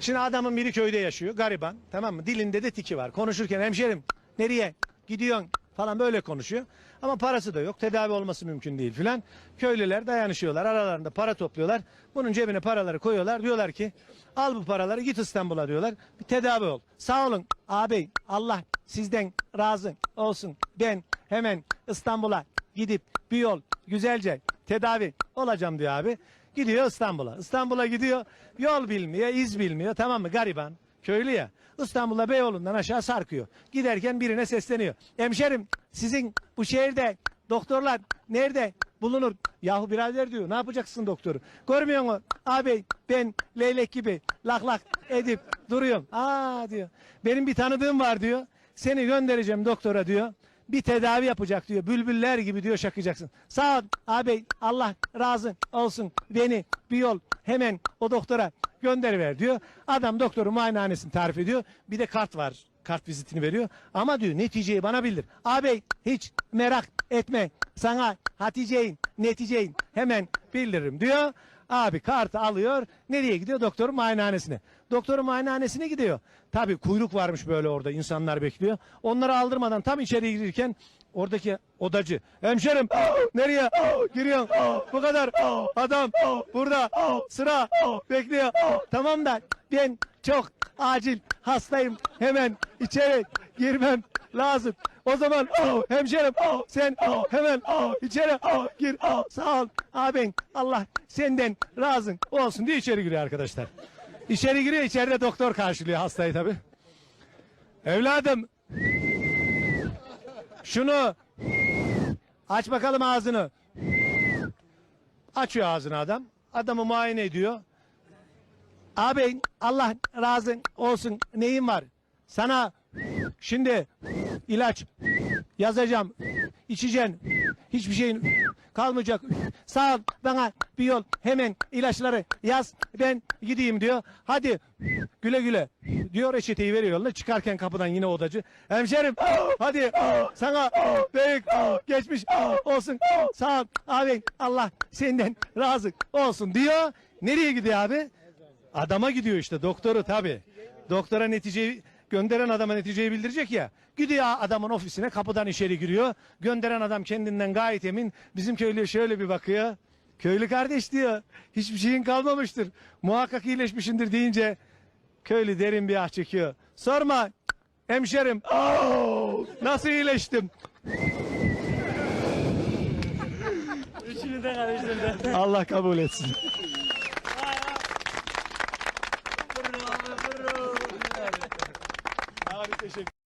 Şimdi adamın biri köyde yaşıyor gariban tamam mı? Dilinde de tiki var. Konuşurken hemşerim nereye gidiyorsun falan böyle konuşuyor. Ama parası da yok. Tedavi olması mümkün değil filan. Köylüler dayanışıyorlar. Aralarında para topluyorlar. Bunun cebine paraları koyuyorlar. Diyorlar ki al bu paraları git İstanbul'a diyorlar. Bir tedavi ol. Sağ olun ağabey Allah sizden razı olsun. Ben hemen İstanbul'a gidip bir yol güzelce tedavi olacağım diyor abi. Gidiyor İstanbul'a. İstanbul'a gidiyor. Yol bilmiyor, iz bilmiyor. Tamam mı? Gariban. Köylü ya. İstanbul'a Beyoğlu'ndan aşağı sarkıyor. Giderken birine sesleniyor. Hemşerim sizin bu şehirde doktorlar nerede bulunur? Yahu birader diyor. Ne yapacaksın doktoru? Görmüyor musun? Abi ben leylek gibi lak lak edip duruyorum. Aa diyor. Benim bir tanıdığım var diyor. Seni göndereceğim doktora diyor bir tedavi yapacak diyor. Bülbüller gibi diyor şakacaksın. Sağ ol abi Allah razı olsun beni bir yol hemen o doktora gönderiver diyor. Adam doktorun muayenehanesini tarif ediyor. Bir de kart var. Kart vizitini veriyor. Ama diyor neticeyi bana bildir. Abi hiç merak etme. Sana Hatice'yin neticeyin hemen bildiririm diyor. Abi kartı alıyor. Nereye gidiyor? Doktorun muayenehanesine. Doktorun muayenehanesine gidiyor. Tabii kuyruk varmış böyle orada. insanlar bekliyor. Onları aldırmadan tam içeri girirken oradaki odacı. Hemşerim nereye giriyorsun? Bu kadar adam burada sıra bekliyor. Tamam da ben çok acil hastayım. Hemen içeri girmem lazım. O zaman hemşerim sen hemen içeri gir. Sağ ol abin Allah senden razı olsun diye içeri giriyor arkadaşlar. İçeri giriyor içeride doktor karşılıyor hastayı tabi. Evladım şunu aç bakalım ağzını. Açıyor ağzını adam. Adamı muayene ediyor. Abi Allah razı olsun neyin var? Sana şimdi ilaç yazacağım. İçeceksin. Hiçbir şeyin kalmayacak. Sağ ol bana bir yol hemen ilaçları yaz ben gideyim diyor. Hadi güle güle diyor reçeteyi veriyor yoluna. Çıkarken kapıdan yine odacı. Hemşerim hadi sana büyük geçmiş olsun. Sağ ol abi Allah senden razı olsun diyor. Nereye gidiyor abi? Adama gidiyor işte doktoru tabi. Doktora neticeyi gönderen adama neticeyi bildirecek ya. Gidiyor adamın ofisine kapıdan içeri giriyor. Gönderen adam kendinden gayet emin. Bizim köylüye şöyle bir bakıyor. Köylü kardeş diyor. Hiçbir şeyin kalmamıştır. Muhakkak iyileşmişindir deyince köylü derin bir ah çekiyor. Sorma hemşerim. Nasıl iyileştim? Üçünü de karıştırdı. Allah kabul etsin. Abi teşekkür